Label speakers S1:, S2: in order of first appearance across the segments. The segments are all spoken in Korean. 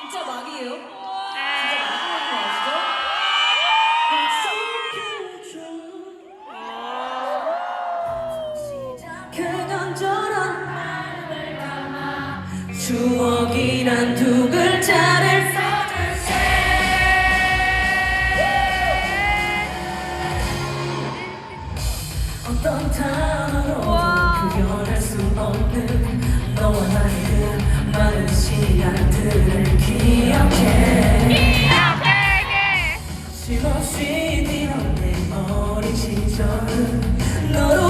S1: 진짜 막이에요?
S2: 네.
S1: 진짜 막이라는 거 아시죠? 그런저런 마음을 담아 추억이란 두 글자를 어떤 단어로 표현할 수 없는 너와 나의 그 많은 시간들을 기억해. 쉼없이 뛰던 내 어린 시절은 너로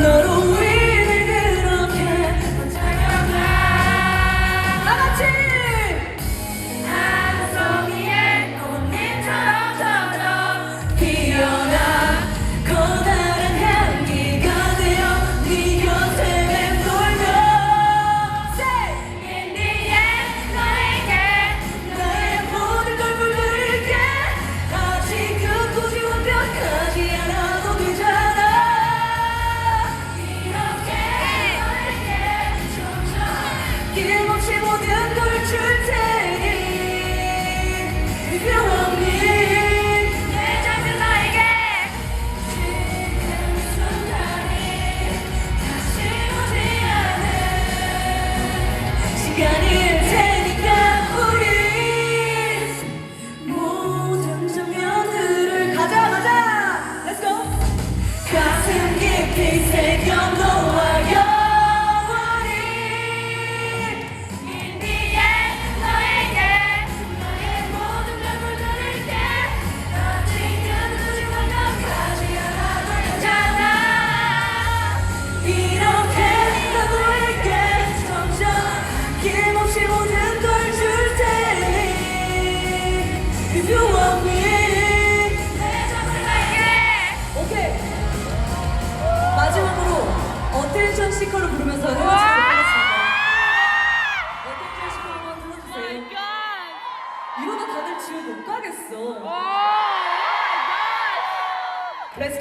S1: 너로 If you want me 내 점을 나에게 오케이 마지막으로 어텐션 시커를 부르면서 헤어지도록 하겠습니다. 어텐션 시커 한번 불러주세요. 이러다 다들 집에 못 가겠어